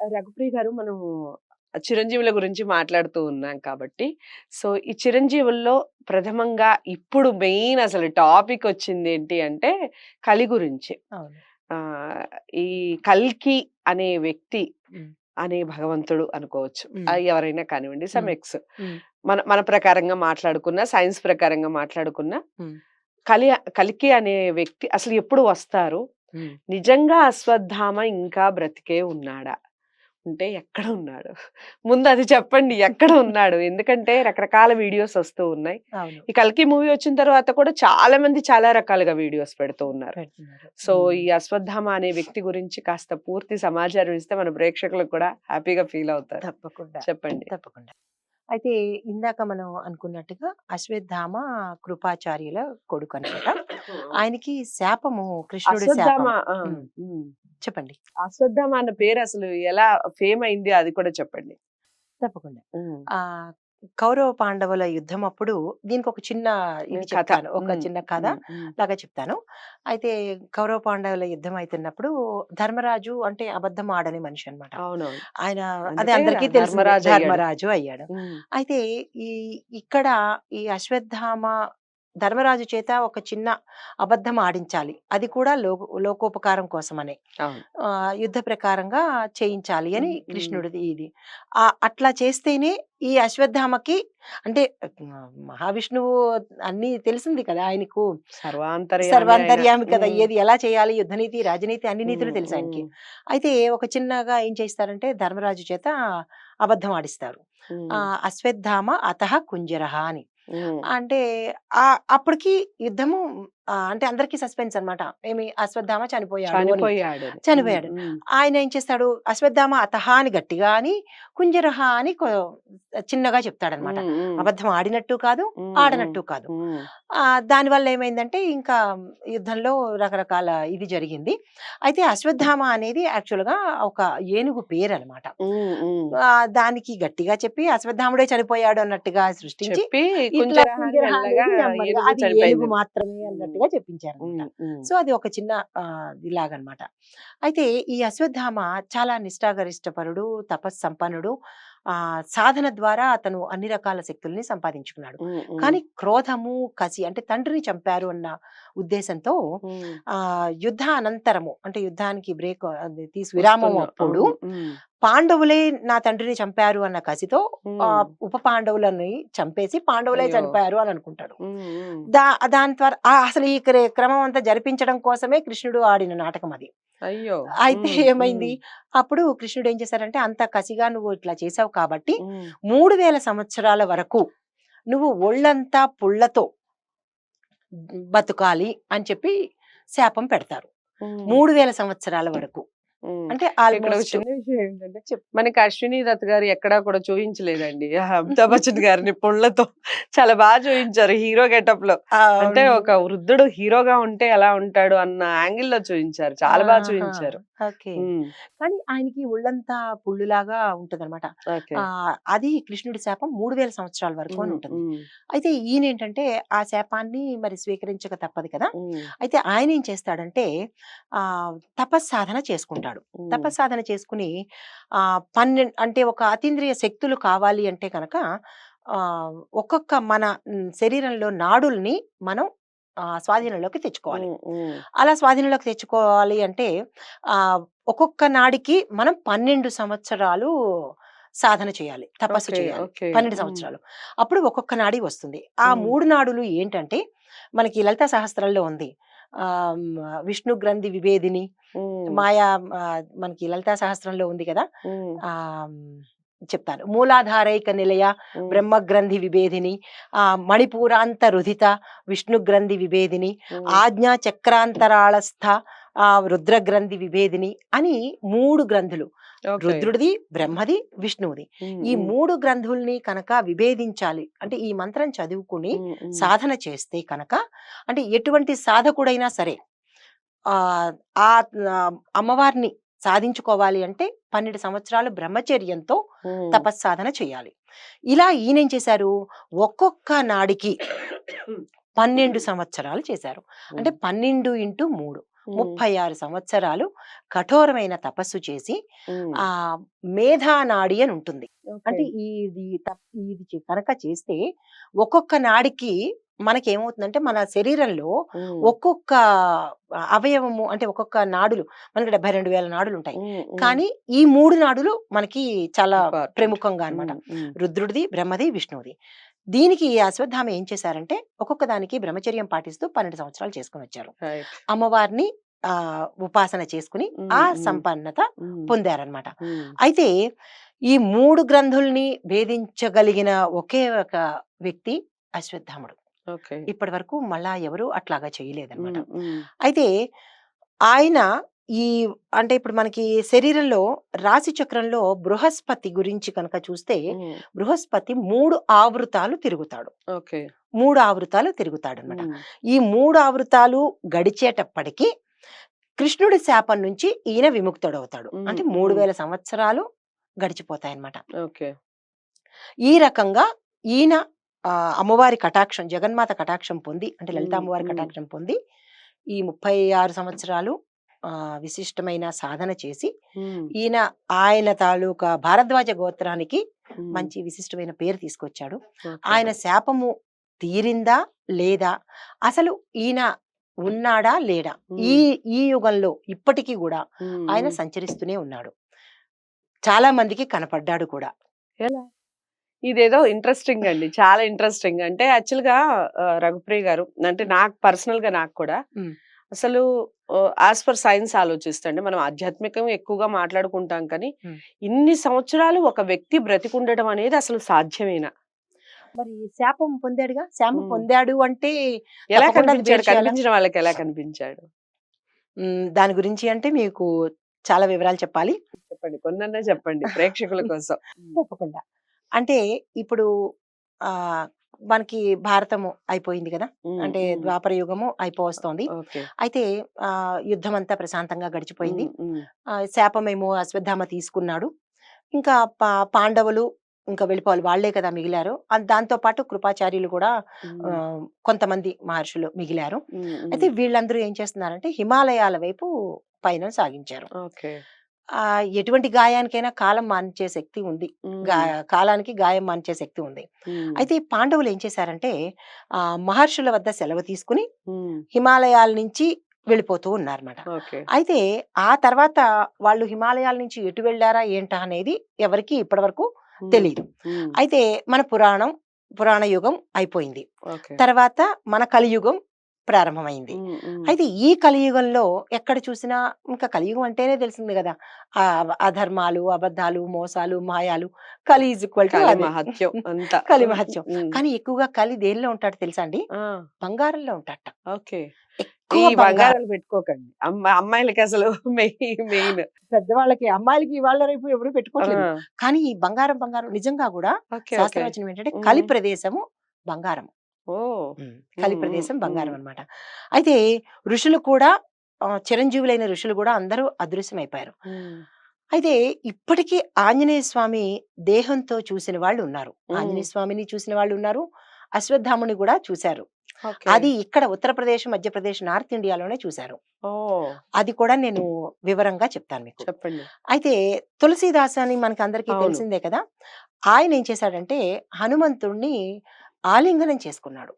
రఘుప్రియ గారు మనం చిరంజీవుల గురించి మాట్లాడుతూ ఉన్నాం కాబట్టి సో ఈ చిరంజీవుల్లో ప్రథమంగా ఇప్పుడు మెయిన్ అసలు టాపిక్ వచ్చింది ఏంటి అంటే కలి గురించి ఈ కల్కి అనే వ్యక్తి. అనే భగవంతుడు అనుకోవచ్చు ఎవరైనా కానివ్వండి సమ్. ఎక్స్. మన మన ప్రకారంగా మాట్లాడుకున్నా సైన్స్ ప్రకారంగా మాట్లాడుకున్నా. కలి కలికి అనే వ్యక్తి అసలు ఎప్పుడు వస్తారు. నిజంగా అశ్వత్థామ ఇంకా బ్రతికే ఉన్నాడా ఉంటే ఎక్కడ ఉన్నాడు? ముందు అది చెప్పండి ఎక్కడ ఉన్నాడు? ఎందుకంటే రకరకాల వీడియోస్ వస్తూ ఉన్నాయి. ఈ కల్కి మూవీ వచ్చిన తర్వాత కూడా చాలా మంది చాలా రకాలుగా వీడియోస్ పెడుతూ ఉన్నారు. సో. ఈ అశ్వత్థామ అనే వ్యక్తి గురించి కాస్త పూర్తి సమాచారం ఇస్తే మన ప్రేక్షకులకు కూడా హ్యాపీగా ఫీల్ అవుతారు. తప్పకుండా. చెప్పండి. తప్పకుండా. అయితే ఇందాక మనం అనుకున్నట్టుగా అశ్వత్థామ కృపాచార్యుల కొడుకు అనమాట ఆయనకి శాపము కృష్ణుడి అశ్వత్థామ శాపం ఆ, ఉమ్. ఉమ్. చెప్పండి. అశ్వత్థామ అన్న పేరు అసలు ఎలా ఫేమ్ అయింది అది కూడా చెప్పండి. తప్పకుండా. ఆ కౌరవ పాండవుల యుద్ధం అప్పుడు దీనికి ఒక చిన్న ఇది కథ. చెప్తాను. ఒక చిన్న కథ. లాగా చెప్తాను. అయితే కౌరవ పాండవుల యుద్ధం అవుతున్నప్పుడు ధర్మరాజు అంటే అబద్ధం ఆడని మనిషి అన్నమాట. అవునవును. ఆయన అదే అందరికీ కదా తెలిసిందే, ధర్మరాజు అయ్యాడు. అయితే ఈ ఇక్కడ ఈ అశ్వత్థామ ధర్మరాజు చేత ఒక చిన్న అబద్ధం ఆడించాలి. అది కూడా లో లోకోపకారం కోసమనే. యుద్ధ ప్రకారంగా చేయించాలి అని. కృష్ణుడిది ఇది. ఆ అట్లా చేస్తేనే ఈ అశ్వత్థామకి అంటే మహావిష్ణువు అన్ని తెలిసింది కదా ఆయనకు. సర్వాంతర్యామి. కదా ఏది ఎలా చేయాలి? యుద్ధనీతి రాజనీతి అన్ని నీతులు తెలుసు ఆయనకి. అయితే ఒక చిన్నగా ఏం చేస్తారంటే ధర్మరాజు చేత అబద్ధం ఆడిస్తారు. అశ్వత్థామ అతహ కుంజరహ అని. అంటే ఆ అప్పటికి యుద్ధము అంటే అందరికి సస్పెన్స్ అన్నమాట ఏమి అశ్వత్థామ చనిపోయాడు. చనిపోయాడు. ఆయన ఏం చేస్తాడు అశ్వత్థామ అతహ అని గట్టిగా అని కుంజరహ అని చిన్నగా చెప్తాడనమాట. అబద్ధం ఆడినట్టు కాదు ఆడనట్టు కాదు ఆ దానివల్ల ఏమైందంటే ఇంకా యుద్ధంలో రకరకాల ఇది జరిగింది అయితే అశ్వత్థామ అనేది యాక్చువల్గా ఒక ఏనుగు పేరు అనమాట. దానికి గట్టిగా చెప్పి అశ్వత్థాముడే చనిపోయాడు అన్నట్టుగా సృష్టించి అది. ఏనుగు మాత్రమే అన్నట్టుగా చెప్పించారు. సో అది ఒక చిన్న ఇలాగనమాట అయితే ఈ అశ్వత్థామ చాలా నిష్ఠాగరిష్టపరుడు తపస్సంపన్నుడు ఆ సాధన ద్వారా అతను అన్ని రకాల శక్తుల్ని సంపాదించుకున్నాడు. కానీ క్రోధము కసి అంటే తండ్రిని చంపారు అన్న ఉద్దేశంతో. ఆ యుద్ధ అనంతరము అంటే యుద్ధానికి బ్రేక్ తీసి విరామం. అప్పుడు పాండవులే నా తండ్రిని చంపారు అన్న కసితో. ఉప పాండవులని చంపేసి పాండవులే. చనిపోయారు అని అనుకుంటాడు. దా దాని ద్వారా అసలు ఈ క్ర- క్రమం అంతా జరిపించడం కోసమే కృష్ణుడు ఆడిన నాటకం అది అయ్యో అయితే ఏమైంది అప్పుడు కృష్ణుడు ఏం చేశారంటే అంత కసిగా నువ్వు ఇట్లా చేసావు కాబట్టి. మూడు వేల సంవత్సరాల వరకు నువ్వు ఒళ్ళంతా పుళ్ళతో బతుకాలి అని చెప్పి శాపం పెడతారు మూడు వేల సంవత్సరాల వరకు. అంటే ఏంటంటే. మనకి అశ్విని దత్ గారు ఎక్కడా కూడా చూపించలేదండి అమితాబ్ బచ్చన్ గారిని పుళ్ళతో చాలా బాగా చూపించారు హీరో గెటప్లో అంటే ఒక వృద్ధుడు హీరోగా ఉంటే ఎలా ఉంటాడు అన్న యాంగిల్లో చూపించారు చాలా బాగా చూపించారు కానీ ఆయనకి ఒళ్ళంతా పుళ్ళులాగా ఉంటది అనమాట అది కృష్ణుడి శాపం మూడు వేల సంవత్సరాల వరకు అని ఉంటుంది. అయితే ఈయన ఏంటంటే ఆ శాపాన్ని మరి స్వీకరించక తప్పదు కదా. అయితే ఆయన ఏం చేస్తాడంటే ఆ తపస్సాధన చేసుకుంటాడు. ఉమ్. తపస్సాధన చేసుకుని ఆ పన్నెండు అంటే ఒక అతీంద్రియ శక్తులు కావాలి అంటే కనుక ఆ ఒక్కొక్క మన శరీరంలో నాడుల్ని మనం ఆ, స్వాధీనంలోకి తెచ్చుకోవాలి. అలా స్వాధీనంలోకి తెచ్చుకోవాలి అంటే ఆ ఒక్కొక్క నాడికి మనం పన్నెండు సంవత్సరాలు సాధన చేయాలి. తపస్సు చేయాలి. పన్నెండు సంవత్సరాలు. అప్పుడు ఒక్కొక్క నాడి వస్తుంది. ఆ. మూడు నాడులు ఏంటంటే మనకి లలిత సహస్రంలో ఉంది. విష్ణు గ్రంథి విభేదిని మాయా మనకి లలితా సహస్రంలో ఉంది కదా? ఆ చెప్తాను మూలాధారైక నిలయ బ్రహ్మ గ్రంథి విభేదిని ఆ మణిపూరాంత రుధిత విష్ణు గ్రంథి విభేదిని ఆజ్ఞా చక్రాంతరాళస్థ ఆ రుద్ర గ్రంథి విభేదిని అని మూడు గ్రంథులు. రుద్రుడిది బ్రహ్మది విష్ణువుది. ఈ మూడు గ్రంథుల్ని కనుక విభేదించాలి అంటే ఈ మంత్రం చదువుకుని సాధన చేస్తే కనుక అంటే ఎటువంటి సాధకుడైనా సరే ఆ అమ్మవారిని సాధించుకోవాలి అంటే పన్నెండు సంవత్సరాలు బ్రహ్మచర్యంతో తపస్సాధన చేయాలి. ఇలా ఈయనేం చేశారు? ఒక్కొక్క నాడికి పన్నెండు సంవత్సరాలు చేశారు. అంటే పన్నెండు ఇంటూ మూడు. ముప్పై ఆరు సంవత్సరాలు కఠోరమైన తపస్సు చేసి ఆ మేధానాడి అని ఉంటుంది. అంటే ఇది ఇది కనుక చేస్తే ఒక్కొక్క నాడికి మనకి ఏమవుతుందంటే మన శరీరంలో ఒక్కొక్క అవయవము అంటే ఒక్కొక్క నాడులు మనకి డెబ్బై రెండు వేల నాడులు ఉంటాయి. కానీ ఈ మూడు నాడులు మనకి చాలా. ప్రముఖంగా ఉమ్, రుద్రుడిది బ్రహ్మది విష్ణువుది. దీనికి ఈ అశ్వత్థామ ఏం చేశారంటే ఒక్కొక్క దానికి బ్రహ్మచర్యం పాటిస్తూ పన్నెండు సంవత్సరాలు చేసుకుని వచ్చారు. అమ్మవారిని ఆ ఉపాసన చేసుకుని ఆ. సంపన్నత పొందారనమాట అయితే ఈ మూడు గ్రంథుల్ని భేదించగలిగిన ఒకే ఒక వ్యక్తి అశ్వత్థాముడు. ఇప్పటి వరకు మళ్ళా ఎవరు అట్లాగా చేయలేదన్నమాట. అయితే ఆయన ఈ అంటే ఇప్పుడు మనకి శరీరంలో రాశి చక్రంలో బృహస్పతి గురించి కనుక చూస్తే ఉమ్, బృహస్పతి మూడు ఆవృతాలు తిరుగుతాడు ఓకే. మూడు ఆవృతాలు తిరుగుతాడు అనమాట ఉమ్, ఈ మూడు ఆవృతాలు గడిచేటప్పటికి కృష్ణుడి శాపం నుంచి ఈయన విముక్తుడవుతాడు అంటే మూడు. వేల సంవత్సరాలు గడిచిపోతాయన్నమాట ఓకే. ఈ రకంగా ఈయన ఆ, అమ్మవారి కటాక్షం జగన్మాత కటాక్షం పొంది అంటే లలిత మ్మ్, అమ్మవారి మ్మ్. కటాక్షం పొంది ఈ ముప్పై ఆరు సంవత్సరాలు విశిష్టమైన సాధన చేసి ఈయన ఆయన తాలూకా భారద్వాజ గోత్రానికి మంచి విశిష్టమైన పేరు తీసుకొచ్చాడు. ఆయన శాపము తీరిందా? లేదా? అసలు ఈయన ఉన్నాడా? లేడా? ఈ ఈ యుగంలో ఇప్పటికీ కూడా ఆయన. సంచరిస్తూనే ఉన్నాడు. చాలా మందికి కనపడ్డాడు కూడా. ఇదేదో ఇంట్రెస్టింగ్ అండి. చాలా ఇంట్రెస్టింగ్. అంటే యాక్చువల్గా రఘుప్రియ గారు అంటే నాకు పర్సనల్గా నాకు కూడా. అసలు యాజ్ పర్ సైన్స్ ఆలోచిస్తండి మనం ఆధ్యాత్మికం ఎక్కువగా మాట్లాడుకుంటాం కానీ. ఇన్ని సంవత్సరాలు ఒక వ్యక్తి బ్రతికుండడం అనేది అసలు సాధ్యమేనా? మరి శాపం పొందాడుగా? శాపం. పొందాడు అంటే ఎలా కనిపించాడు? కనిపించిన వాళ్ళకి ఎలా కనిపించాడు? దాని గురించి అంటే మీకు చాలా వివరాలు చెప్పాలి. చెప్పండి. కొన్నన్నా చెప్పండి ప్రేక్షకుల కోసం. తప్పకుండా. అంటే ఇప్పుడు ఆ మనకి భారతము అయిపోయింది కదా! అంటే. ద్వాపర యుగము అయిపోవస్తోంది. అయితే ఆ యుద్ధం అంతా ప్రశాంతంగా గడిచిపోయింది. శాపమేమో అశ్వత్థామ తీసుకున్నాడు. ఇంకా పాండవులు ఇంకా వెళ్ళిపోవాలి. వాళ్ళే కదా మిగిలారు. దాంతో పాటు కృపాచార్యులు కూడా కొంతమంది మహర్షులు మిగిలారు. అయితే. వీళ్ళందరూ ఏం చేస్తున్నారంటే హిమాలయాల వైపు పయనం సాగించారు. ఎటువంటి గాయానికైనా కాలం మాన్చే శక్తి ఉంది. కాలానికి గాయం మాన్చే శక్తి ఉంది. అయితే పాండవులు ఏం చేశారంటే ఆ మహర్షుల వద్ద సెలవు తీసుకుని. హిమాలయాల నుంచి వెళ్ళిపోతూ ఉన్నారన్నమాట. అయితే ఆ తర్వాత వాళ్ళు హిమాలయాల నుంచి ఎటు వెళ్ళారా ఏంటా అనేది ఎవరికి ఇప్పటివరకు తెలియదు. అయితే మన పురాణం పురాణ యుగం అయిపోయింది తర్వాత మన కలియుగం ప్రారంభమైంది. అయితే ఈ కలియుగంలో ఎక్కడ చూసినా ఇంకా కలియుగం అంటేనే తెలిసింది కదా! ఆ అధర్మాలు అబద్ధాలు మోసాలు మాయాలు కలి ఈజ్ ఈక్వల్ టు కలి మహత్యం కలి. కానీ ఎక్కువగా కలి దేనిలో ఉంటాడు తెలుసా అండి? బంగారంలో ఉంటాడట. ఓకే. ఈ బంగారాలు పెట్టుకోకండి. అమ్మ- అమ్మాయిలకి అసలు మెయిన్ పెద్దవాళ్ళకి అమ్మాయిలకి ఇవాళ రేపు ఎవరు పెట్టుకోవట్లేదు కానీ ఈ బంగారం బంగారం నిజంగా కూడా శాస్త్రవచనం ఏంటంటే. కలి ప్రదేశము బంగారం కలి ప్రదేశం బంగారం మ్మ్. అన్నమాట అయితే ఋషులు కూడా చిరంజీవులైన ఋషులు కూడా అందరూ అదృశ్యమైపోయారు. అయితే ఇప్పటికీ ఆంజనేయ స్వామి దేహంతో చూసిన వాళ్ళు ఉన్నారు. ఆంజనేయ స్వామిని చూసిన వాళ్ళు ఉన్నారు. అశ్వత్థాముని కూడా చూశారు. అది ఇక్కడ ఉత్తరప్రదేశ్ మధ్యప్రదేశ్ నార్త్ ఇండియాలోనే చూశారు. అది కూడా నేను వివరంగా చెప్తాను మీకు. చెప్పండి. అయితే తులసీదాస్ అని మనకి అందరికీ. తెలిసిందే కదా! ఆయన ఏం చేశాడంటే హనుమంతుణ్ణి ఆలింగనం చేసుకున్నాడు.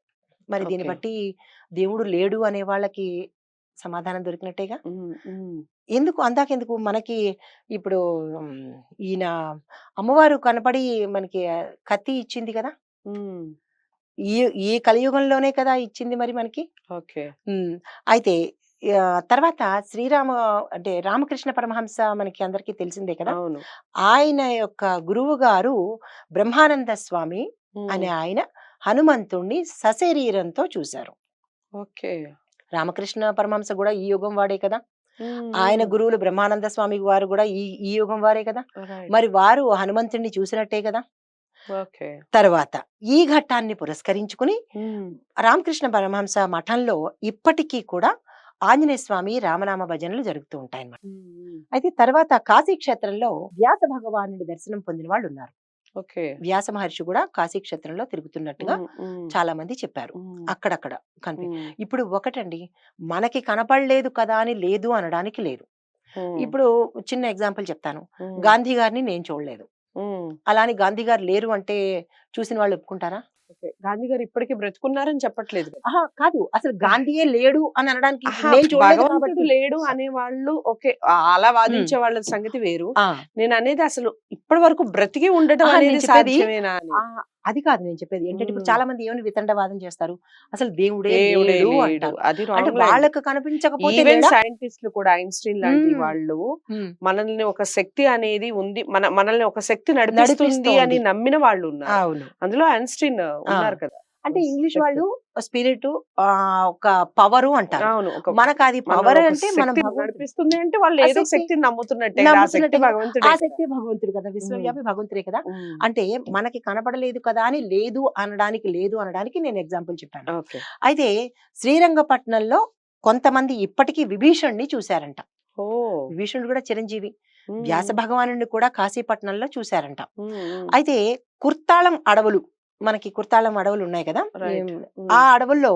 మరి దీన్ని. బట్టి దేవుడు లేడు అనే వాళ్ళకి సమాధానం దొరికినట్టేగా. ఎందుకు? అందాకెందుకు? మనకి ఇప్పుడు ఈయన అమ్మవారు కనపడి మనకి కత్తి ఇచ్చింది కదా. ఈ ఈ కలియుగంలోనే కదా ఇచ్చింది మరి మనకి? ఓకే. అయితే తర్వాత శ్రీరామ అంటే రామకృష్ణ పరమహంస మనకి అందరికీ తెలిసిందే కదా? ఆయన యొక్క గురువు గారు బ్రహ్మానంద స్వామి. అనే ఆయన హనుమంతుణ్ణి సశరీరంతో చూశారు ఓకే రామకృష్ణ పరమహంస కూడా ఈ యుగం వాడే కదా ఆయన. గురువులు బ్రహ్మానంద స్వామి వారు కూడా ఈ ఈ యుగం వారే కదా. మరి వారు హనుమంతుణ్ణి చూసినట్టే కదా తర్వాత ఈ ఘట్టాన్ని పురస్కరించుకుని. రామకృష్ణ పరమహంస మఠంలో ఇప్పటికీ కూడా ఆంజనేయ స్వామి రామనామ భజనలు జరుగుతూ ఉంటాయి అన్నమాట మ్మ్, మ్మ్. అయితే తర్వాత కాశీ క్షేత్రంలో వ్యాస భగవానుడి దర్శనం పొందిన వాళ్ళు ఉన్నారు వ్యాస మహర్షి కూడా కాశీ క్షేత్రంలో తిరుగుతున్నట్టుగా చాలా మంది చెప్పారు. అక్కడక్కడ కనిపి ఇప్పుడు ఒకటండి మనకి కనపడలేదు కదా అని లేదు అనడానికి లేదు. ఇప్పుడు చిన్న ఎగ్జాంపుల్ చెప్తాను. గాంధీ గారిని నేను చూడలేదు. అలాని గాంధీ గారు లేరు అంటే చూసిన వాళ్ళు ఒప్పుకుంటారా. గాంధీ గారు ఇప్పటికీ బ్రతుకున్నారని చెప్పట్లేదు కదా. అసలు గాంధీయే లేడు అని అనడానికి లేడు అనే వాళ్ళు ఓకే అలా వాదించే వాళ్ళ సంగతి వేరు నేను అనేది అసలు ఇప్పటి వరకు బ్రతికి ఉండటం అనేది సాధ్యమేనా అది కాదు నేను చెప్పేది ఏంటంటే ఇప్పుడు. చాలా మంది ఏమని వితండవాదం చేస్తారు అసలు దేవుడే అది అంటే. వాళ్ళకు కనిపించకపోతే? సైంటిస్టులు కూడా ఐన్స్టీన్ లాంటి. వాళ్ళు. మనల్ని ఒక శక్తి అనేది ఉంది మన మనల్ని ఒక శక్తి నడిపిస్తుంది. అని నమ్మిన వాళ్ళు ఉన్నారు అందులో ఐన్స్టీన్ ఉన్నారు కదా! అంటే ఇంగ్లీష్. వాళ్ళు స్పిరిట్ ఒక పవరు అంటారు. మనకు అది పవర్ అంటే మనం. నడిపిస్తుంది అంటే వాళ్ళు ఏదో శక్తి శక్తిని నమ్ముతున్నట్టే ఆ శక్తి. భగవంతుడే కదా. శక్తి భగవంతుడు కదా! విశ్వవ్యాపి భగవంతుడే కదా! అంటే మనకి కనపడలేదు కదా! అని లేదు అనడానికి లేదు అనడానికి నేను ఎగ్జాంపుల్ చెప్పాను. అయితే శ్రీరంగపట్నంలో కొంతమంది ఇప్పటికీ విభీషణ్ణి చూశారంట. విభీషణుడు కూడా చిరంజీవి వ్యాస భగవానుడిని కూడా కాశీపట్నంలో చూశారంట. అయితే కుర్తాళం అడవులు మనకి కుర్తాళం అడవులు ఉన్నాయి కదా? ఆ అడవుల్లో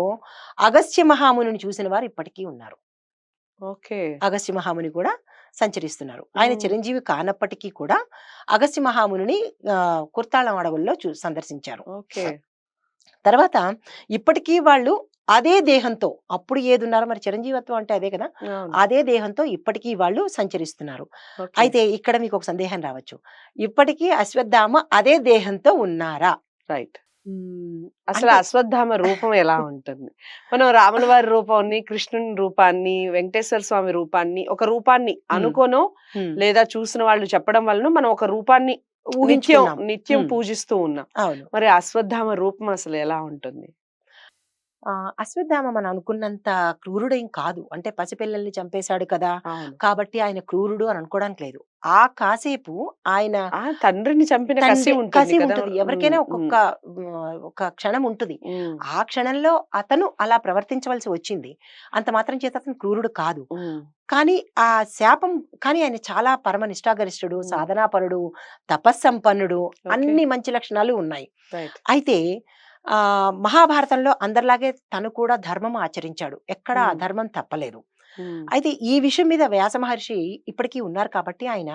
అగస్త్య మహామునిని చూసిన వారు ఇప్పటికీ ఉన్నారు. ఓకే. అగస్త్య మహాముని కూడా సంచరిస్తున్నారు. ఆయన. చిరంజీవి కానప్పటికీ కూడా అగస్త్య మహాముని కుర్తాళం అడవుల్లో చూ సందర్శించారు. ఓకే. తర్వాత ఇప్పటికీ వాళ్ళు అదే దేహంతో అప్పుడు ఏది ఉన్నారో మరి చిరంజీవత్వం అంటే అదే కదా? అదే దేహంతో ఇప్పటికీ వాళ్ళు సంచరిస్తున్నారు. అయితే ఇక్కడ మీకు ఒక సందేహం రావచ్చు. ఇప్పటికీ అశ్వత్థామ అదే దేహంతో ఉన్నారా? రైట్. అసలు అశ్వత్థామ రూపం ఎలా ఉంటుంది? మనం రాముల వారి రూపాన్ని కృష్ణుని రూపాన్ని వెంకటేశ్వర స్వామి రూపాన్ని ఒక రూపాన్ని అనుకోనో లేదా చూసిన వాళ్ళు చెప్పడం వలన మనం ఒక రూపాన్ని నిత్యం నిత్యం. పూజిస్తూ ఉన్నాం. మరి అశ్వత్థామ రూపం అసలు ఎలా ఉంటుంది? అశ్వత్థామ మనం అనుకున్నంత క్రూరుడేం కాదు. అంటే పసిపిల్లల్ని చంపేశాడు కదా! కాబట్టి ఆయన క్రూరుడు అని అనుకోవడానికి లేదు. ఆ కాసేపు ఆయన తండ్రిని చంపిన కసి ఉంటుంది ఎవరికైనా ఒక్కొక్క ఒక క్షణం ఉంటుంది. ఆ క్షణంలో అతను అలా ప్రవర్తించవలసి వచ్చింది. అంత మాత్రం చేత అతను క్రూరుడు కాదు. కానీ ఆ శాపం కానీ ఆయన చాలా పరమ నిష్ఠాగరిష్ఠుడు. సాధనాపరుడు తపస్సంపన్నుడు. అన్ని మంచి లక్షణాలు ఉన్నాయి. అయితే ఆ మహాభారతంలో అందరిలాగే తను కూడా ధర్మం ఆచరించాడు. ఎక్కడ. అధర్మం తప్పలేదు. అయితే ఈ విషయం మీద వ్యాస మహర్షి ఇప్పటికీ ఉన్నారు కాబట్టి ఆయన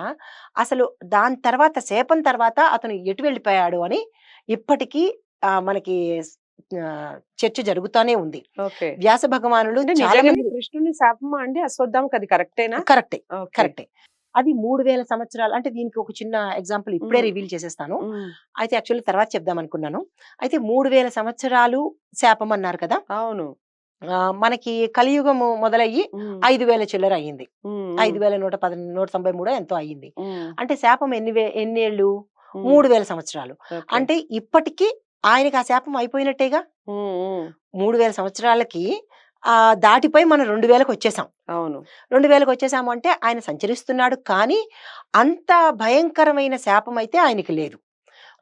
అసలు దాని తర్వాత శాపం తర్వాత అతను ఎటు వెళ్ళిపోయాడు అని ఇప్పటికీ ఆ, మనకి చర్చ జరుగుతూనే ఉంది. వ్యాస భగవానుడు కృష్ణుని శాపమా అండి? అశ్వత్థామకి అది కరెక్టేనా? కరెక్టే. కరెక్టే. అది మూడు వేల సంవత్సరాలు. అంటే దీనికి ఒక చిన్న ఎగ్జాంపుల్ ఇప్పుడే. రివీల్ చేసేస్తాను. అయితే యాక్చువల్లీ తర్వాత చెప్దాం అనుకున్నాను. అయితే మూడు వేల సంవత్సరాలు శాపం అన్నారు కదా? అవును. మనకి కలియుగము మొదలయ్యి ఐదు వేల చిల్లర అయ్యింది. ఐదు వేల నూట పది నూట తొంభై మూడో ఎంతో అయ్యింది. అంటే శాపం ఎన్ని వే ఎన్ని ఏళ్ళు ఉమ్, మూడు వేల సంవత్సరాలు. అంటే ఇప్పటికీ ఆయనకి ఆ శాపం అయిపోయినట్టేగా? మూడు వేల సంవత్సరాలకి ఆ దాటిపోయి మనం రెండు వేలకు వచ్చేసాం. అవును. రెండు వేలకు వచ్చేసాము అంటే ఆయన సంచరిస్తున్నాడు కానీ అంత భయంకరమైన శాపం అయితే ఆయనకి లేదు.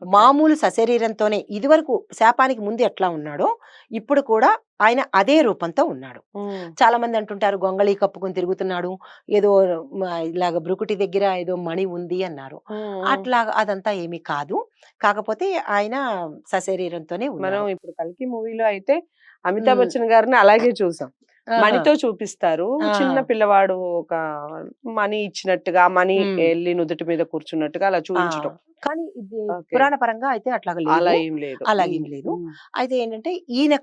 మామూలు సశరీరంతోనే ఇదివరకు శాపానికి ముందు ఎట్లా ఉన్నాడో ఇప్పుడు కూడా ఆయన అదే రూపంతో ఉన్నాడు. చాలా మంది అంటుంటారు గొంగళి కప్పుకొని తిరుగుతున్నాడు ఏదో ఇలాగ బ్రుకుటి దగ్గర ఏదో మణి ఉంది అన్నారు. అట్లా అదంతా ఏమీ కాదు. కాకపోతే ఆయన సశరీరంతోనే మనం ఉన్నారు. ఇప్పుడు కల్కి మూవీలో అయితే అమితాబ్. బచ్చన్ గారిని అలాగే చూసాం. మణితో చూపిస్తారు. చిన్న పిల్లవాడు ఒక మణి ఇచ్చినట్టుగా ఉమ్. వెళ్ళి నుదుటి మీద కూర్చున్నట్టుగా అలా చూపించడం కానీ. పురాణ పరంగా అయితే అట్లాగా అలా ఏం లేదు. అలాగేం ఉమ్, లేదు. అయితే ఏంటంటే ఈయన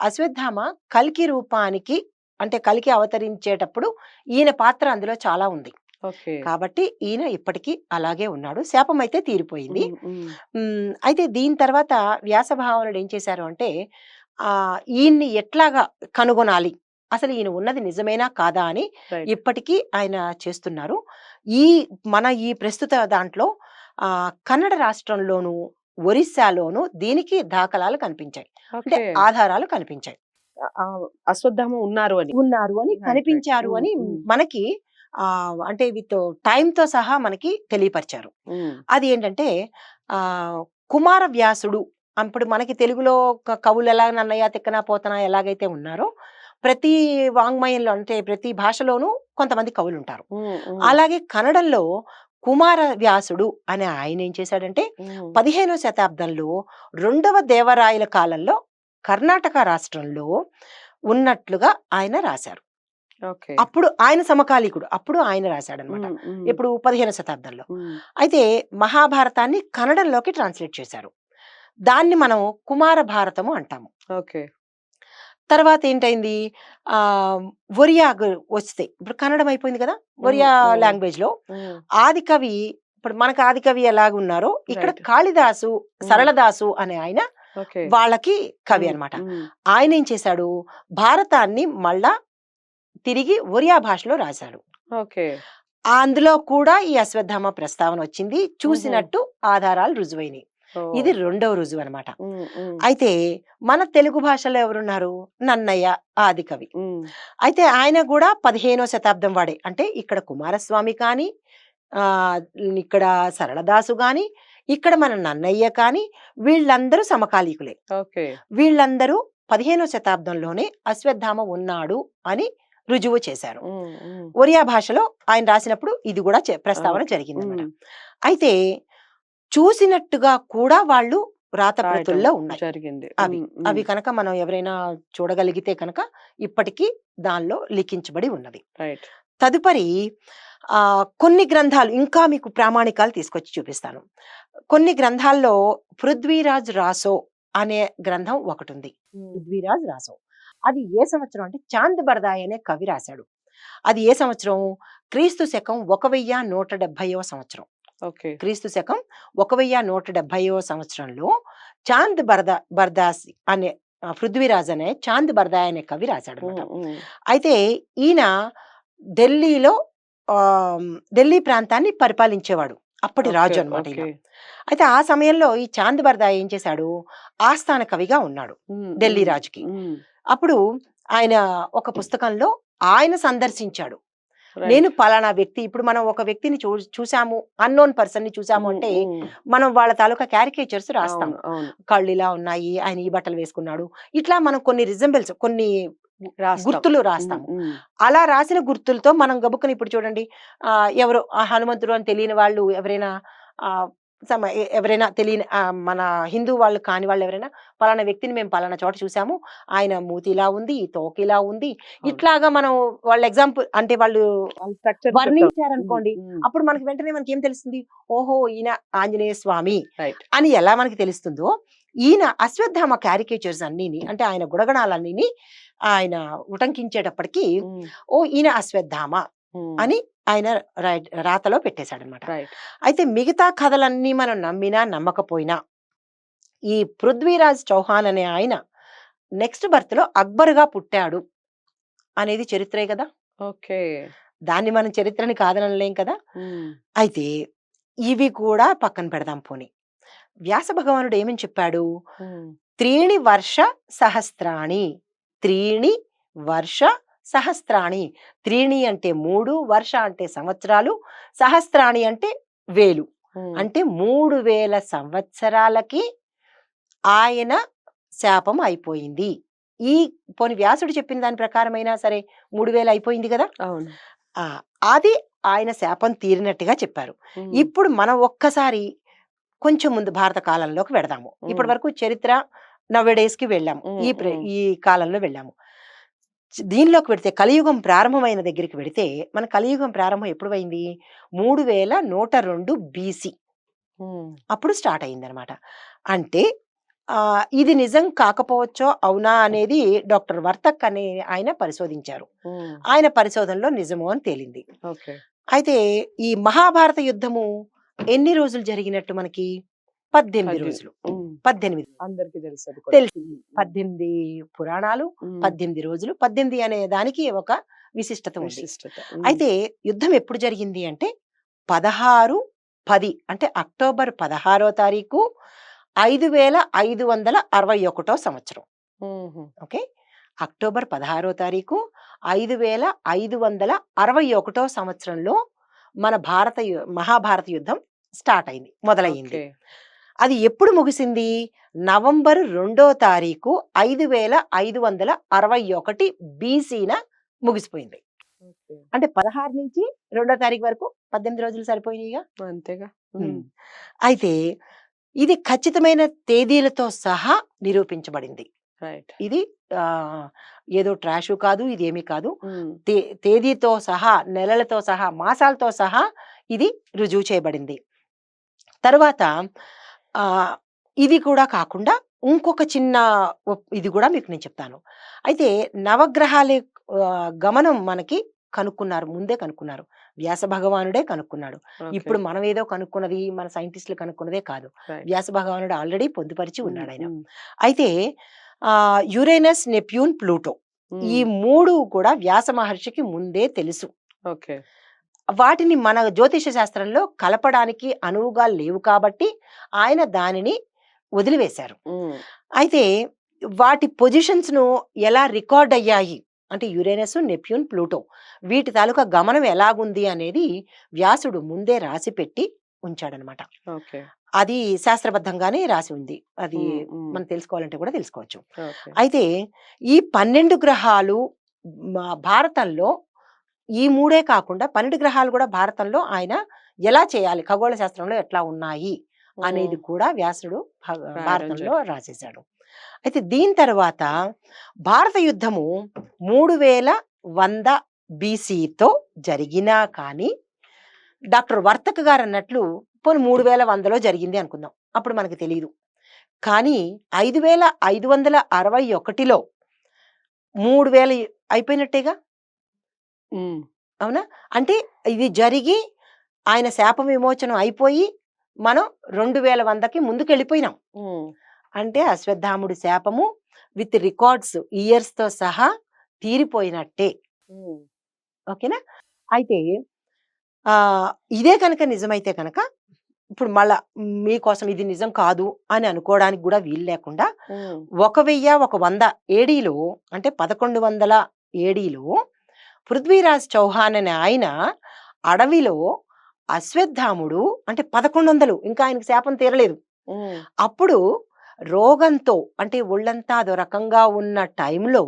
అశ్వత్థామ కల్కి రూపానికి అంటే కలికి అవతరించేటప్పుడు ఈయన పాత్ర అందులో చాలా ఉంది. కాబట్టి ఈయన ఇప్పటికీ అలాగే ఉన్నాడు. శాపం అయితే తీరిపోయింది అయితే దీని తర్వాత వ్యాస భావనుడు ఏం చేశారు అంటే ఈయన్ని ఎట్లాగా కనుగొనాలి? అసలు ఈయన ఉన్నది నిజమేనా కాదా అని. ఇప్పటికీ ఆయన చేస్తున్నారు. ఈ మన ఈ ప్రస్తుత దాంట్లో ఆ కన్నడ రాష్ట్రంలోను ఒరిస్సాలోను దీనికి దాఖలాలు కనిపించాయి. అంటే ఆధారాలు కనిపించాయి. అశ్వత్థామ ఉన్నారు అని. ఉన్నారు అని కనిపించారు. అని. మనకి ఆ అంటే విత్తో సహా మనకి తెలియపరిచారు. అది ఏంటంటే ఆ కుమార వ్యాసుడు అప్పుడు మనకి తెలుగులో కవులు ఎలా నన్నయ్య తిక్కన పోతన ఎలాగైతే ఉన్నారో ప్రతి వాంగ్మయంలో అంటే ప్రతి భాషలోనూ కొంతమంది కవులు ఉంటారు. అలాగే కన్నడంలో కుమార వ్యాసుడు అనే ఆయన ఏం చేశాడంటే పదిహేనో శతాబ్దంలో రెండవ దేవరాయల కాలంలో కర్ణాటక రాష్ట్రంలో ఉన్నట్లుగా ఆయన రాశారు. అప్పుడు ఆయన సమకాలీకుడు అప్పుడు ఆయన రాశాడనమాట. ఇప్పుడు పదిహేను శతాబ్దంలో. అయితే మహాభారతాన్ని కన్నడంలోకి ట్రాన్స్లేట్ చేశారు. దాన్ని మనం కుమార భారతము అంటాము. ఓకే. తర్వాత ఏంటైంది? ఆ ఒరియా వస్తే ఇప్పుడు కన్నడం అయిపోయింది కదా? ఒరియా. లాంగ్వేజ్లో ఆది కవి ఇప్పుడు మనకు ఆది కవి ఎలాగ ఉన్నారో ఇక్కడ. కాళిదాసు సరళదాసు అనే ఆయన వాళ్ళకి కవి ఉమ్, ఆయన ఏం చేశాడు? భారతాన్ని మళ్ళా తిరిగి ఒరియా భాషలో రాశాడు. ఓకే. అందులో కూడా ఈ అశ్వత్థామ ప్రస్తావన వచ్చింది. చూసినట్టు ఆధారాలు రుజువైనవి ఇది రెండవ రుజువు అనమాట అయితే మన తెలుగు భాషలో ఎవరున్నారు? నన్నయ్య ఆది కవి అయితే ఆయన కూడా పదిహేనో శతాబ్దం వాడే. అంటే ఇక్కడ కుమారస్వామి కానీ ఆ ఇక్కడ సరళదాసు గాని ఇక్కడ మన నన్నయ్య కానీ వీళ్ళందరూ సమకాలీకులే. వీళ్ళందరూ పదిహేనో శతాబ్దంలోనే అశ్వత్థామ ఉన్నాడు అని రుజువు చేశారు. ఒరియా భాషలో ఆయన రాసినప్పుడు ఇది కూడా ప్రస్తావన. జరిగింది అయితే చూసినట్టుగా కూడా వాళ్ళు రాత రాయటం ప్రతుల్లో ఉన్నాయి. జరిగింది. అవి. అవి కనుక మనం ఎవరైనా చూడగలిగితే కనుక ఇప్పటికీ దానిలో లిఖించబడి ఉన్నది రైట్. తదుపరి ఆ కొన్ని గ్రంథాలు ఇంకా మీకు ప్రామాణికాలు తీసుకొచ్చి చూపిస్తాను. కొన్ని గ్రంథాల్లో పృథ్వీరాజ్ రాసో అనే గ్రంథం ఒకటి ఉంది పృథ్వీరాజ్ రాసో. అది ఏ సంవత్సరం అంటే చాంద్ బర్దాయ్ అనే కవి రాశాడు. అది ఏ సంవత్సరం? క్రీస్తు శకం ఒక వెయ్యి నూట డెబ్బైవ సంవత్సరం. క్రీస్తు శకం ఒక వెయ్యి నూట డెబ్బైవ సంవత్సరంలో చాంద్ బర్దా బర్దాస్ అనే పృథ్వీరాజ్ అనే చాంద్ బర్దాయ్ అనే కవి రాశాడు అయితే ఈయన ఢిల్లీలో ఆ, ఢిల్లీ ప్రాంతాన్ని పరిపాలించేవాడు. అప్పటి రాజు ఓకే. అయితే ఆ సమయంలో ఈ చాంద్ బర్దాయ్ ఏం చేశాడు? ఆస్థాన కవిగా ఉన్నాడు ఢిల్లీ రాజుకి. అప్పుడు ఆయన ఒక పుస్తకంలో ఆయన సందర్శించాడు. నేను పలానా వ్యక్తి ఇప్పుడు మనం ఒక వ్యక్తిని చూ చూసాము అన్నోన్ పర్సన్ని చూసాము అంటే మనం వాళ్ళ తాలూకా క్యారికేచర్స్ రాస్తాం. కళ్ళు ఇలా ఉన్నాయి ఆయన ఈ బట్టలు వేసుకున్నాడు. ఇట్లా మనం కొన్ని రిజంబుల్స్ కొన్ని రాస్తాం. గుర్తులు రాస్తాము ఉమ్, అలా రాసిన గుర్తులతో మనం గబుక్కుని ఇప్పుడు చూడండి ఆ ఎవరు ఆ హనుమంతుడు అని తెలియని వాళ్ళు ఎవరైనా ఆ సమ ఎవరైనా తెలియని మన హిందూ వాళ్ళు కాని వాళ్ళు ఎవరైనా పలానా వ్యక్తిని మేము పలానా చోట చూసాము. ఆయన మూతి ఇలా ఉంది తోక ఇలా ఉంది ఇట్లాగా మనం వాళ్ళ ఎగ్జాంపుల్ అంటే వాళ్ళు. వర్ణించారనుకోండి అప్పుడు మనకి వెంటనే మనకి ఏం తెలుస్తుంది? ఓహో ఈయన ఆంజనేయ స్వామి. అని ఎలా మనకి తెలుస్తుందో ఈయన అశ్వత్థామ క్యారికేచర్స్ అన్నిని అంటే ఆయన గుణగణాలన్నీని ఆయన ఉటంకించేటప్పటికి ఓ ఈయన అశ్వత్థామ అని ఆయన రాతలో పెట్టేశాడనమాట. రైట్. అయితే మిగతా కథలన్నీ మనం నమ్మినా నమ్మకపోయినా ఈ పృథ్వీరాజ్ చౌహాన్ అనే ఆయన నెక్స్ట్ బర్త్లో అక్బర్గా పుట్టాడు అనేది చరిత్రే కదా! ఓకే. దాన్ని మనం చరిత్రని కాదనలేం కదా! అయితే ఇవి కూడా పక్కన పెడదాం పోని. వ్యాస భగవానుడు ఏమని చెప్పాడు? త్రీణి వర్ష సహస్రాణి త్రీణి వర్ష సహస్రాణి. త్రీణి అంటే మూడు వర్ష అంటే సంవత్సరాలు సహస్రాణి అంటే వేలు. అంటే మూడు వేల సంవత్సరాలకి ఆయన శాపం అయిపోయింది. ఈ పోని వ్యాసుడు చెప్పిన దాని ప్రకారమైనా సరే మూడు వేలు అయిపోయింది కదా! అవును. ఆ! అది ఆయన శాపం తీరినట్టుగా చెప్పారు. ఇప్పుడు మనం ఒక్కసారి కొంచెం ముందు భారత కాలంలోకి వెడదాము. ఇప్పటి వరకు చరిత్ర నవ్వడేస్కి వెళ్ళాము. ఈ. ఈ కాలంలో వెళ్ళాము. దీనిలోకి పెడితే కలియుగం ప్రారంభమైన దగ్గరికి వెడితే మన కలియుగం ప్రారంభం ఎప్పుడు అయింది మూడు వేల నూట రెండు బీసీ. అప్పుడు స్టార్ట్ అయింది అనమాట అంటే ఆ ఇది నిజం కాకపోవచ్చో అవునా అనేది డాక్టర్ వర్తక్ అనే ఆయన పరిశోధించారు. ఆయన పరిశోధనలో నిజము అని తేలింది. అయితే ఈ మహాభారత యుద్ధము ఎన్ని రోజులు జరిగినట్టు మనకి? పద్దెనిమిది. రోజులు. పద్దెనిమిది. అందరికీ తెలుసు. తెలుసు పద్దెనిమిది పురాణాలు పద్దెనిమిది రోజులు. పద్దెనిమిది అనే దానికి ఒక విశిష్టత విశిష్టత. అయితే యుద్ధం ఎప్పుడు జరిగింది అంటే పదహారు పది అంటే అక్టోబర్ పదహారో తారీఖు ఐదు వేల ఐదు వందల అరవై ఒకటో సంవత్సరం. ఓకే? అక్టోబర్ పదహారో తారీఖు ఐదు వేల ఐదు వందల అరవై ఒకటో సంవత్సరంలో మన భారత మహాభారత యుద్ధం స్టార్ట్ అయింది మొదలయ్యింది. అది ఎప్పుడు ముగిసింది? నవంబర్ రెండో తారీఖు ఐదు వేల ఐదు వందల అరవై ఒకటి బీసీన ముగిసిపోయింది. అంటే పదహారు నుంచి రెండో తారీఖు వరకు పద్దెనిమిది రోజులు సరిపోయినాయిగా? అంతేగా. అయితే ఇది ఖచ్చితమైన తేదీలతో సహా నిరూపించబడింది. రైట్. ఇది ఆ, ఏదో ట్రాషు కాదు ఇది ఏమీ కాదు తేదీతో సహా నెలలతో సహా మాసాలతో సహా ఇది రుజువు చేయబడింది. తర్వాత ఇది కూడా కాకుండా ఇంకొక చిన్న ఇది కూడా మీకు నేను చెప్తాను. అయితే నవగ్రహాల గమనం మనకి కనుక్కున్నారు ముందే కనుక్కున్నారు. వ్యాస భగవానుడే కనుక్కున్నాడు. ఇప్పుడు మనం ఏదో కనుక్కున్నది మన సైంటిస్టులు కనుక్కున్నదే కాదు. వ్యాస భగవానుడు ఆల్రెడీ పొందుపరిచి ఉన్నాడు ఆయన అయితే ఆ యురేనస్ నెప్యూన్ ప్లూటో ఈ మూడు కూడా వ్యాస మహర్షికి ముందే తెలుసు. ఓకే. వాటిని మన జ్యోతిష శాస్త్రంలో కలపడానికి అనువుగా లేవు కాబట్టి ఆయన దానిని వదిలివేశారు. అయితే వాటి పొజిషన్స్ను ఎలా రికార్డ్ అయ్యాయి? అంటే యురేనస్ నెప్యూన్ ప్లూటో వీటి తాలూకా గమనం ఎలాగుంది అనేది వ్యాసుడు ముందే రాసి పెట్టి ఉంచాడనమాట. అది శాస్త్రబద్ధంగానే రాసి ఉంది. అది మనం తెలుసుకోవాలంటే కూడా తెలుసుకోవచ్చు. అయితే ఈ పన్నెండు గ్రహాలు భారతంలో ఈ మూడే కాకుండా పన్నెండు గ్రహాలు కూడా భారతంలో ఆయన ఎలా చేయాలి? ఖగోళ శాస్త్రంలో ఎట్లా ఉన్నాయి? అనేది కూడా వ్యాసుడు భారతంలో రాసేశాడు. అయితే దీని తర్వాత భారత యుద్ధము మూడు వేల వంద బీసీతో జరిగినా కానీ డాక్టర్ వర్తక్ గారు అన్నట్లు పోనీ మూడు వేల వందలో జరిగింది అనుకుందాం. అప్పుడు మనకు తెలియదు కానీ ఐదు వేల ఐదు వందల అరవై ఒకటిలో మూడు వేల అయిపోయినట్టేగా? అవునా? అంటే ఇది జరిగి ఆయన శాప విమోచనం అయిపోయి మనం రెండు వేల వందకి ముందుకు వెళ్ళిపోయినాం అంటే అశ్వత్థాముడి శాపము విత్ రికార్డ్స్ ఇయర్స్తో సహా తీరిపోయినట్టే. ఓకేనా? అయితే ఆ ఇదే కనుక నిజమైతే కనుక ఇప్పుడు మళ్ళా మీకోసం ఇది నిజం కాదు అని అనుకోవడానికి కూడా వీలు లేకుండా ఒక వెయ్యి ఒక వంద ఏడీలో అంటే పదకొండు వందల ఏడీలో పృథ్వీరాజ్ చౌహాన్ అనే ఆయన అడవిలో అశ్వత్థాముడు అంటే పదకొండు వందలు ఇంకా ఆయనకు శాపం తీరలేదు. అప్పుడు రోగంతో అంటే ఒళ్ళంతా అదో రకంగా ఉన్న టైంలో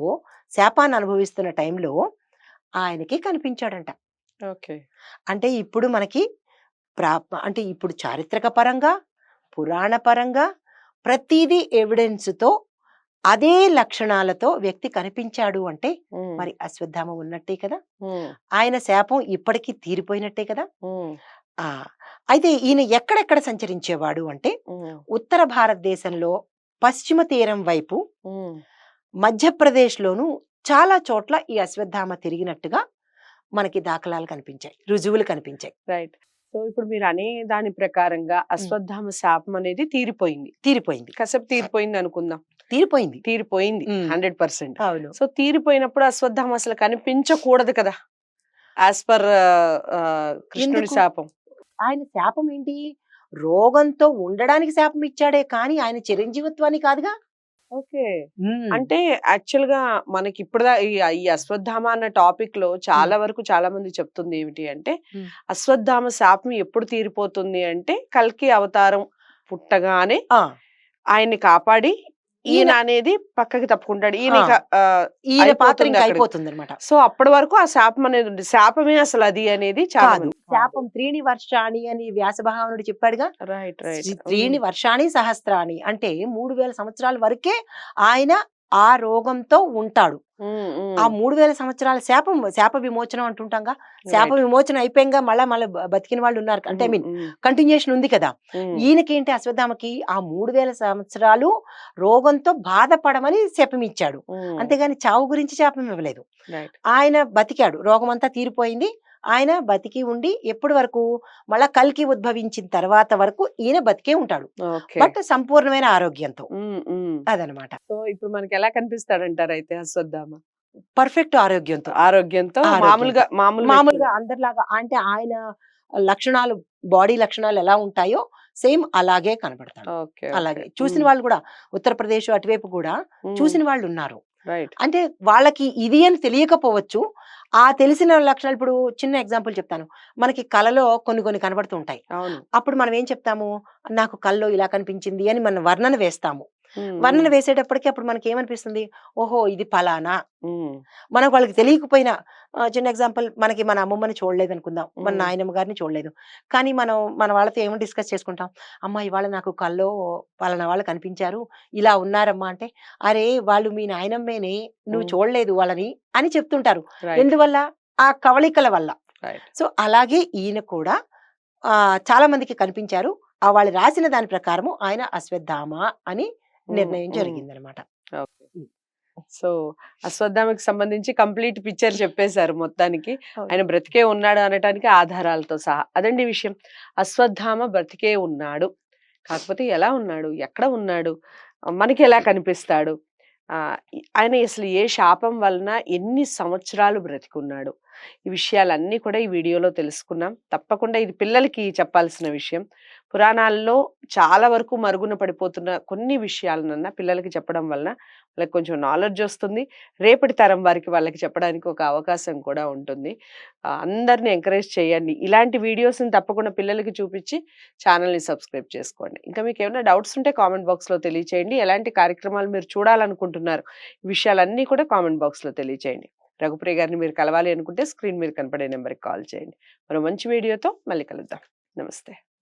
శాపాన్ని అనుభవిస్తున్న టైంలో ఆయనకి కనిపించాడంట. ఓకే. అంటే ఇప్పుడు మనకి ప్రా అంటే ఇప్పుడు చారిత్రక పరంగా పురాణ పరంగా ప్రతిదీ ఎవిడెన్స్తో అదే లక్షణాలతో వ్యక్తి కనిపించాడు అంటే మరి అశ్వత్థామ ఉన్నట్టే కదా! ఆయన శాపం ఇప్పటికీ తీరిపోయినట్టే కదా! ఆ! అయితే ఈయన ఎక్కడెక్కడ సంచరించేవాడు అంటే ఉత్తర భారతదేశంలో పశ్చిమ తీరం వైపు మధ్యప్రదేశ్లోను చాలా చోట్ల ఈ అశ్వత్థామ తిరిగినట్టుగా మనకి దాఖలాలు కనిపించాయి రుజువులు కనిపించాయి. రైట్. సో ఇప్పుడు మీరు అనే దాని ప్రకారంగా అశ్వత్థామ శాపం అనేది తీరిపోయింది. తీరిపోయింది. కసపు తీరిపోయింది అనుకుందాం. తీరిపోయింది. తీరిపోయింది. Hundred percent. అవును. సో తీరిపోయినప్పుడు అశ్వత్థామ అసలు కనిపించకూడదు కదా. యాజ్ పర్ కృష్ణుడి? శాపం. ఆయన శాపం ఏంటి? రోగంతో ఉండడానికి శాపం ఇచ్చాడే కానీ ఆయన చిరంజీవత్వాన్ని కాదుగా? ఓకే. అంటే యాక్చువల్గా మనకి ఇప్పుడు ఈ అశ్వత్థామ అన్న టాపిక్లో చాలా వరకు చాలా మంది చెప్తుంది ఏమిటి అంటే. అశ్వత్థామ శాపం ఎప్పుడు తీరిపోతుంది అంటే కల్కి అవతారం పుట్టగానే ఆయన్ని కాపాడి ఈయన అనేది పక్కకి తప్పుకుంటాడు. ఈయన ఈయన పాత్ర అయిపోతుంది అనమాట సో అప్పటి వరకు ఆ శాపం అనేది ఉంది. శాపమే అసలు అది అనేది చాలా కాదు. శాపం త్రీని వర్షాణి అని వ్యాస భగవానుడు చెప్పాడుగా రైట్ రైట్ త్రీని వర్షాణి సహస్రాణి. అంటే మూడు వేల సంవత్సరాల వరకే ఆయన ఆ రోగంతో ఉంటాడు. ఆ మూడు వేల సంవత్సరాల శాపం శాప విమోచనం అంటుంటాంగా శాప విమోచనం అయిపోయింగా మళ్ళా మళ్ళీ బతికిన వాళ్ళు ఉన్నారు. అంటే ఐ మీన్ కంటిన్యూషన్ ఉంది కదా. ఈయనకేంటి అశ్వత్థామకి ఆ మూడు వేల సంవత్సరాలు రోగంతో బాధపడమని శాపం ఇచ్చాడు అంతేగాని చావు గురించి శాపం ఇవ్వలేదు. ఆయన బతికాడు. రోగం అంతా తీరిపోయింది. ఆయన బతికి ఉండి ఎప్పటి వరకు మళ్ళా కల్కి ఉద్భవించిన తర్వాత వరకు ఈయన బతికే ఉంటాడు. బట్ సంపూర్ణమైన ఆరోగ్యంతో. అదనమాట సో ఇప్పుడు మనకి ఎలా కనిపిస్తాడంటారు అయితే అశ్వత్థామ? పర్ఫెక్ట్ ఆరోగ్యంతో. ఆరోగ్యంతో. మామూలుగా మామూలు మామూలుగా అందరిలాగా అంటే ఆయన లక్షణాలు బాడీ లక్షణాలు ఎలా ఉంటాయో సేమ్ అలాగే కనబడతాడు. అలాగే చూసిన వాళ్ళు కూడా ఉత్తరప్రదేశ్ అటువైపు కూడా చూసిన వాళ్ళు ఉన్నారు. రైట్. అంటే వాళ్ళకి ఇది అని తెలియకపోవచ్చు ఆ తెలిసిన లక్షణాలు ఇప్పుడు చిన్న ఎగ్జాంపుల్ చెప్తాను. మనకి కళలో కొన్ని కొన్ని కనబడుతూ ఉంటాయి. అవును. అప్పుడు మనం ఏం చెప్తాము? నాకు కల్లో ఇలా కనిపించింది అని మనం వర్ణన వేస్తాము. వర్ణన వేసేటప్పటికి అప్పుడు మనకి ఏమనిపిస్తుంది ఓహో! ఇది ఫలానా? మనకు వాళ్ళకి తెలియకపోయినా చిన్న ఎగ్జాంపుల్ మనకి మన అమ్మమ్మని చూడలేదు అనుకుందాం మన మ్మ్. నాయనమ్మ గారిని చూడలేదు. కానీ మనం మన వాళ్ళతో ఏమో డిస్కస్ చేసుకుంటాం? అమ్మ ఇవాళ నాకు కల్లో వాళ్ళ వాళ్ళు కనిపించారు. ఇలా ఉన్నారమ్మా అంటే అరే! వాళ్ళు మీ నాయనమ్మేనే. నువ్వు. చూడలేదు వాళ్ళని అని చెప్తుంటారు. ఎందువల్ల? ఆ కవళికల వల్ల. సో అలాగే ఈయన కూడా ఆ చాలా మందికి కనిపించారు. ఆ వాళ్ళు రాసిన దాని ప్రకారము ఆయన అశ్వత్థామ అని నిర్ణయం ఉమ్. జరిగిందనమాట. ఓకే. సో అశ్వత్థామకి సంబంధించి కంప్లీట్ పిక్చర్ చెప్పేశారు మొత్తానికి. ఆయన బ్రతికే ఉన్నాడు అనటానికి ఆధారాలతో సహా. అదండి విషయం. అశ్వత్థామ బ్రతికే ఉన్నాడు. కాకపోతే ఎలా ఉన్నాడు? ఎక్కడ ఉన్నాడు? మనకి ఎలా కనిపిస్తాడు? ఆయన అసలు ఏ శాపం వలన ఎన్ని సంవత్సరాలు బ్రతికున్నాడు? ఈ విషయాలన్నీ కూడా ఈ వీడియోలో తెలుసుకున్నాం. తప్పకుండా ఇది పిల్లలకి చెప్పాల్సిన విషయం. పురాణాల్లో చాలా వరకు మరుగున పడిపోతున్న కొన్ని విషయాలనన్నా పిల్లలకి చెప్పడం వలన వాళ్ళకి కొంచెం నాలెడ్జ్ వస్తుంది. రేపటి తరం వారికి వాళ్ళకి చెప్పడానికి ఒక అవకాశం కూడా ఉంటుంది. అందరిని ఎంకరేజ్ చేయండి. ఇలాంటి వీడియోస్ని తప్పకుండా పిల్లలకి చూపించి ఛానల్ని సబ్స్క్రైబ్ చేసుకోండి. ఇంకా మీకు ఏమైనా డౌట్స్ ఉంటే కామెంట్ బాక్స్లో తెలియచేయండి. ఎలాంటి కార్యక్రమాలు మీరు చూడాలనుకుంటున్నారు విషయాలన్నీ కూడా కామెంట్ బాక్స్లో తెలియచేయండి. రఘుప్రియ గారిని మీరు కలవాలి అనుకుంటే స్క్రీన్ మీద కనపడే నెంబర్కి కాల్ చేయండి. మరో మంచి వీడియోతో మళ్ళీ కలుద్దాం. నమస్తే.